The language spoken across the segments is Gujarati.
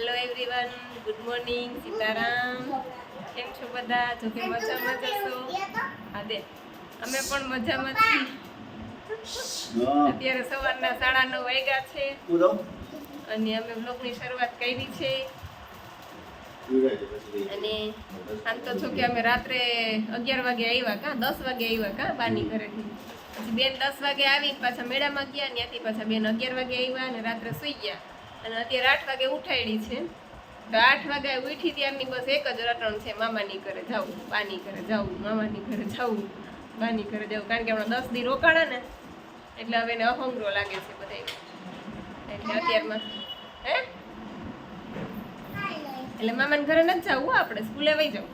Hello everyone good morning Sitaram કેમ છો બધા? જો કે મજામાં જ હશો? હા દે. અમે પણ મજામાં છીએ. અત્યારે સવારના સાડા નવ વાગ્યા છે. અને અમે બ્લોગની શરૂઆત કરી છે. અને આમ તો છો કે અમે રાત્રે અગિયાર વાગે આવ્યા કા? દસ વાગે આવ્યા કા બાની ઘરેથી? પછી બેન દસ વાગે આવી પાછા મેળામાં ગયા ત્યાંથી પાછા બેન અગિયાર વાગે આવ્યા અને રાત્રે સુઈ ગયા. અને અત્યારે આઠ વાગે ઉઠાડી છે. તો આઠ વાગે ઉઠી ત્યારની બસ એક જ રટણ છે મામાની ઘરે જાવું બાની ઘરે જાવું મામાની ઘરે જાવું બાની ઘરે જાવું કારણ કે હમણાં દસ દી રોકાણા ને એટલે હવે એને અહંગરો લાગે છે બધા એટલે અત્યારમાં હે? એટલે મામાની ઘરે નથી જવું આપણે સ્કૂલે વહી જવું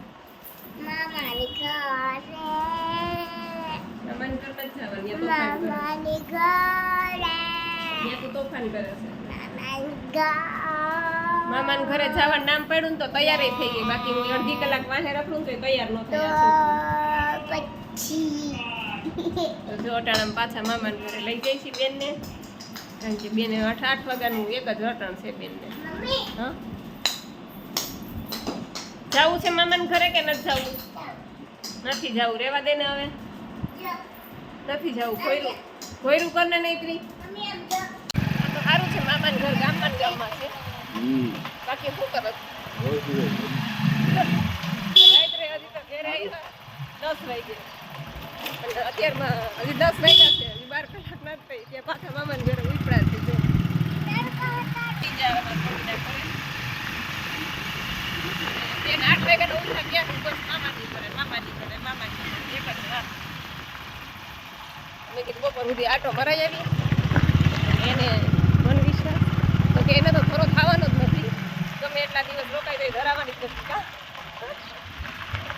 મામાની ઘરે. મામાની ઘર. તો તોફાન કરે છે. મામાની ઘરે જવાનું નામ પડ્યું ને તો તૈયાર થઈ ગઈ. બાકી હું અડધી કલાક વાહે રખડું તો તૈયાર ન થયા. પછી જો અટાણા પાછા મામાના ઘરે લઈ જઈ બેન બેનને. કારણ કે બેને આઠ આઠ વાગ્યાનું એક જ અટાણ છે બેનને. ને હા? જાવું છે મામાને ઘરે કે નથી જવું? નથી જવું. રેવા દે ને હવે. નથી જવું. ખોયરું કોયરું કરને નહીં પ્રી મમ્મી આમ જો આ તો સારું છે મામાના ઘર ગામમાં ગામમાં છે. બાકી શું કરો? રાત્રે હજી તો ઘેર આવ્યા દસ વાગે અત્યારમાં હજી દસ વાગ્યા છે. હજી બાર કલાક ના થઈ. ત્યાં પાછા મામાના ઘરે ઉપડા છે જો. આઠ વાગ્યાનો ઉઠા બસ મામાની કરે મામાની ઘરે મામાની કરે. એક જ રાત મેં કીધું બપોર સુધી આટો મરાઈ આવી. એને કે એને તો ખરો ખાવાનો જ નથી. ગમે એટલા દિવસ રોકાઈ જાય ધરાવાની જ નથી કા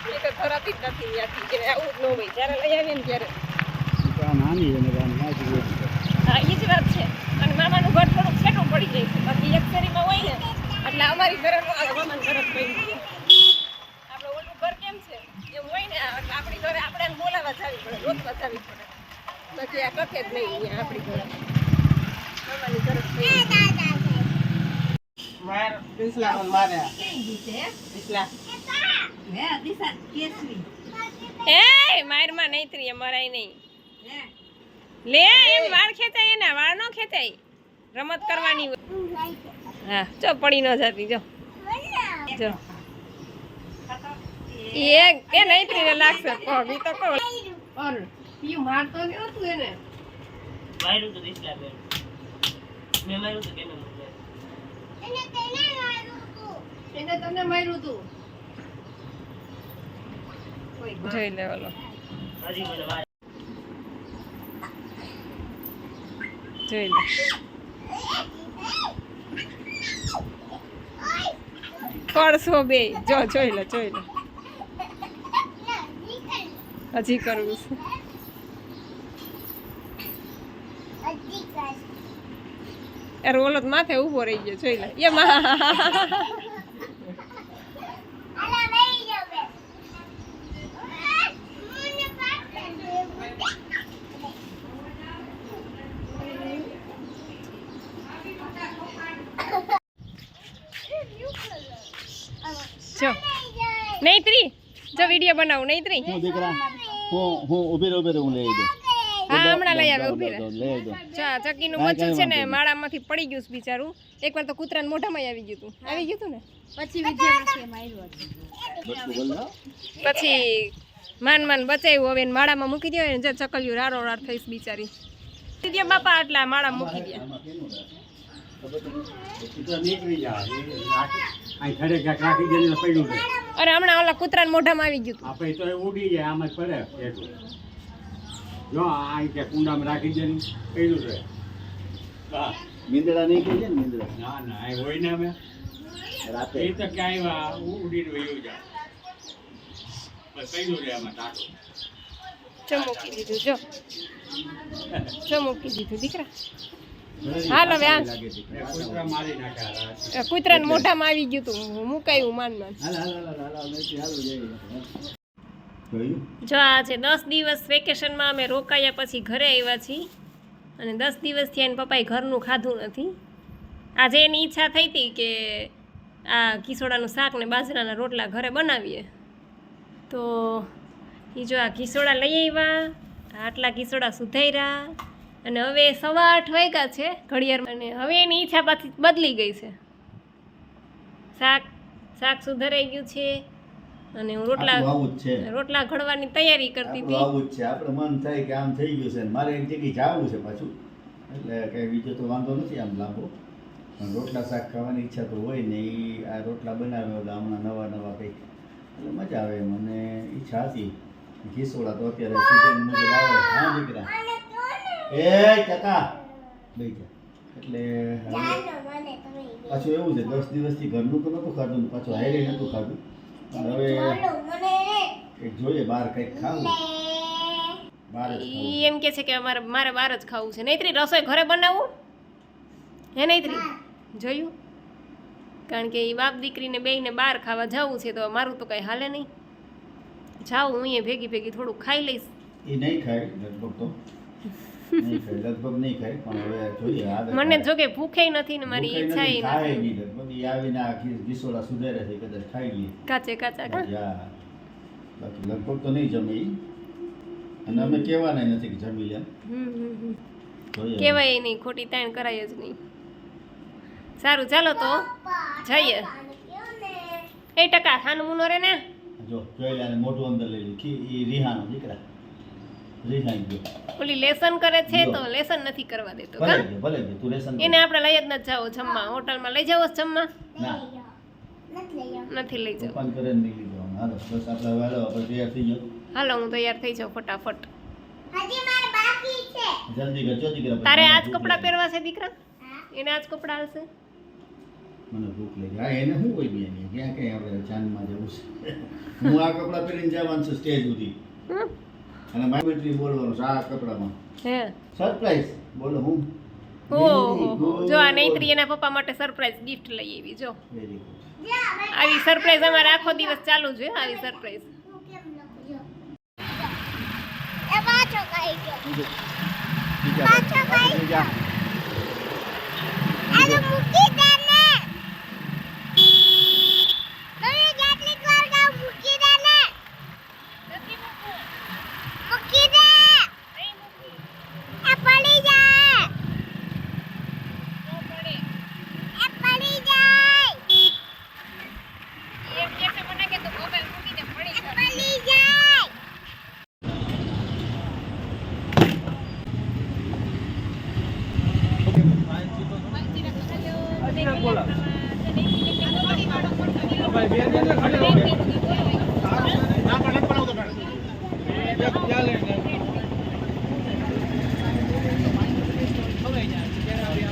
એ તો ધરાતી જ નથી ત્યાંથી આવું જ ન હોય. જ્યારે લઈ આવીએ ને ત્યારે. હા એ જ વાત છે. અને મામાનું ઘર થોડુંક છેટું પડી જાય છે. બાકી એક શેરીમાં હોય ને એટલે અમારી ઘરે નો આવે મામાનું ઘર જ પડી જાય આપણે ઓલું ઘર કેમ છે? એમ હોય ને આપણી ઘરે આપણે એને બોલાવવા જાવી પડે રોકવા જાવી પડે. બાકી આ કથે જ નહીં આપણી ઘરે. ઘર કેવી ગઈ છે પિછલા એ મારમાં નહીં ત્રી મરાય નહીં. લે એમ વાળ ખેંચાય એના વાળ નો ખેંચાય. રમત કરવાની હા જો પડી ન જતી જો. જો. એ કે નહીં ત્રીને લાગશે પગ તો કહું. ઓર પીયું મારતો ગયો તું એને. માર્યું તો દિસલા બેન મેં માર્યું તો કેને એને તમને માર્યું તું જોઈ લે ઓલો હજી મને વાર જોઈ લે. પડશો બે. જો જોઈ લે જોઈ લે. હજી કરવું છે. અજી કર યાર ઓલો માથે ઊભો રહી ગયો જોઈ લે જાવ બે જો નહીં જો વીડિયો બનાવું નહીં ત્રી હું દીકરા હું હું ઊભી રહું ઊભી રહું લઈ દઉં હા હમણાં લઈ આવે ઊભી રહે. બચ્ચું કાંઈ છે ને માળામાંથી પડી ગયું છે બિચારું. એકવાર તો કૂતરાને મોઢામાં આવી ગયું હતું આવી ગયું હતું ને? પછી પછી માન માન બચાવ્યું હવે એને માળામાં મૂકી દો ને જે ચકલિયું રારો રાર થઈશ બિચારી. દ્યો બાપા આટલા માળામાં મૂકી દે અરે હમણાં ઓલા કૂતરાને મોઢામાં આવી ગયું આપણે તો ઉડી જાય આમ જ પડે જો અહીં ત્યાં કુંડામાં રાખી દે પડ્યું છે મીંદડા નહીં કહી ને મીંદડા ના ના એ હોય ને અમે રાતે એ તો ક્યાંય વા- ઉડીને વયું જાય બસ પડ્યું રહે આમાં જો દીધું જો જો દીધું દીકરા હાલ હવે એ કૂતરાને મોઢામાં આવી ગયું તું મુકાયું માન માન જો આજે દસ દિવસ વેકેશનમાં અમે રોકાયા પછી ઘરે આવ્યા છીએ. અને દસ દિવસથી એને પપ્પાએ ઘરનું ખાધું નથી. આજે એની ઈચ્છા થઈ હતી કે આ કિસોડાનું શાક ને બાજરાના રોટલા ઘરે બનાવીએ. તો એ જો આ કિસોડા લઈ આવ્યા, આટલા કિસોડા સુધાર્યા અને હવે સવા આઠ વાગ્યા છે ઘડિયાળ અને હવે એની ઈચ્છા પાછી બદલી ગઈ છે. શાક શાક સુધરાઈ ગયું છે. અને હું રોટલા આપણું જ છે. રોટલા ઘડવાની તૈયારી કરતી હતી. આવું જ છે. આપણે મન થાય કે આમ થઈ ગયું છે ને મારે એક જગ્યાએ જવું છે પાછું. એટલે કઈ બીજો તો વાંધો નથી આમ લાંબો. પણ રોટલા શાક ખાવાની ઈચ્છા તો હોય ને એ આ રોટલા બનાવ્યો એટલે હમણાં નવા નવા કંઈક. એટલે મજા આવે મને ઈચ્છા હતી. ઘીસોડા તો અત્યારે સીઝન મુજબ આવે. હા દીકરા. એ કાકા. લઈ જા. એટલે હવે જાનો મને તમે પાછું એવું છે દસ દિવસથી ઘરનું તો નહોતું ખાધું ને પાછું હાઈરે નહોતું ખાધું. હવે જોઈએ બહાર કંઈક ખાવું. એમ કે છે કે અમારે મારે બહાર જ ખાવું છે. નહીતરી રસોઈ ઘરે બનાવવું હે નહીત્રી જોયું? કારણ કે એ બાપ દીકરીને બેયને બહાર ખાવા જવું છે તો મારું તો કંઈ હાલે નહીં. જાઉં હું અહીંયા ભેગી ભેગી થોડુંક ખાઈ લઈશ. એ નહીં ખાય લગભગ તો. મને જો કે ભૂખે નથી ને મારી ઈચ્છા નથી, ખાય નથી. આવીને આખી ગીસોડા સુધારે છે કદાચ ખાઈ લઈએ કાચે કાચા કા? બાકી લગભગ તો નહીં જમી. અને અમે કહેવાના નથી કે જમી લે. કહેવાય નહીં ખોટી તાણ કરાય જ નહીં. સારું ચાલો તો. જઈએ. એ ટકા ખાનું મુનો રે ને? જો જોઈ લે મોટું અંદર લઈ લે. ઈ રીહાનો દીકરા. રીહાઈ ગયો ઓલી લેસન કરે છે જો. તો લેસન નથી કરવા દેતો ભલે કા? ગયો ભલે ગયો તું રેશન એને આપણે લઈ જ નથી જાવ જમવા. હોટલમાં લઈ જાવ જમવા? ના. નથી લઈ જાઓ. નથી લઈ જાવ ઓપન કરે નહીં લીધો હાલો બસ આપણે હવે હાલો આપણે તૈયાર થઈ જાઓ. હાલો હું તૈયાર થઈ જાઉં ફટાફટ. હજી મારે બાકી છે. જલ્દી કરજો દીકરા પછી તારે મને આજ ભૂખ કપડાં લાગે. પહેરવા છે દીકરા? હા. એને આજ કપડાં આવશે મને ભૂખ લાગી. હા એને શું કોઈ બી નહીં. ક્યાં કઈ આપણે જાનમાં જવું છે? હું આ કપડાં પહેરીને જવાનું છું સ્ટેજ સુધી. હમ? અને માઇમેટ્રી બોલવાનું છે આ કપડામાં. હે. સરપ્રાઈઝ બોલો હું? ઓહો જો આ નૈત્રી એના પપ્પા માટે સરપ્રાઈઝ ગિફ્ટ લઈ આવી જો. આવી સરપ્રાઈઝ અમારે આખો દિવસ ચાલુ છે આવી સરપ્રાઈઝ હું કેમ લખું જો એ પાછો કઈ ગયો. પાછો કઈ ગયો આને મૂકી દે ને તમે કેટલીક વાર કહું મૂકી દે ને મૂકી દે એ પડી જાય એ પડી જાય એ પડી જાય મારે તો હાવ ગુલાબ ખાવાની જરાય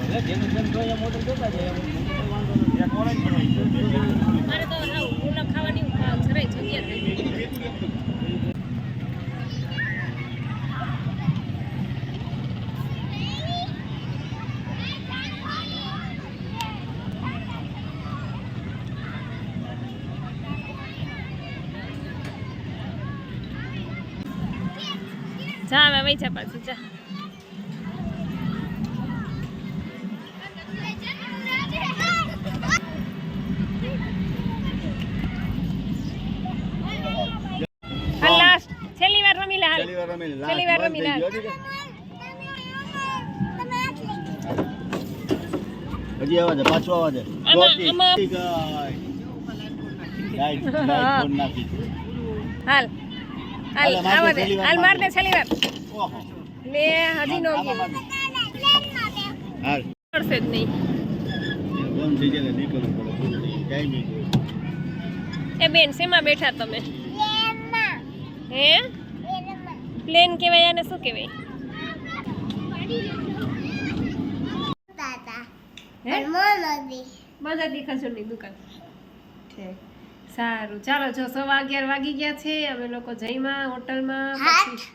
જગ્યા થઈ ગઈ. જા હવે જા પાછું જા. રમી લે હાલ છેલ્લી વાર રમી કે? હજી આવા દે પાછું આવા દે હાલ હાલ હાલે, માર દે, આવા દે હાલ માર દે છેલ્લી વાર લે હજી નો. હાલ પડશે જ નહીં બંધ થઈ જાય નીકળવું પડે પૂરું થઈ જાય. ટાઈમ ઈ ગયો. એ બેન શેમાં બેઠા તમે હે પ્લેન કહેવાય આને શું કહેવાય? બજારની ખજૂરની દુકાન. સારું. ચાલો જો સવા અગિયાર વાગી ગયા છે. અમે લોકો જઈમાં હોટલમાં પછી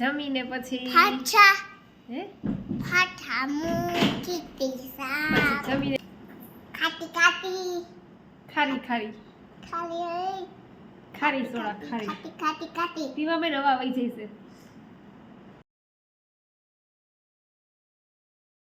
જમીને પછી હે? જમીને ખાટી ખાટી. ખારી ખારી. ખાલી ખારી સોડા ખારી. ખાટી ખાટી ખાટી. પીવા રવા વહી જઈશે.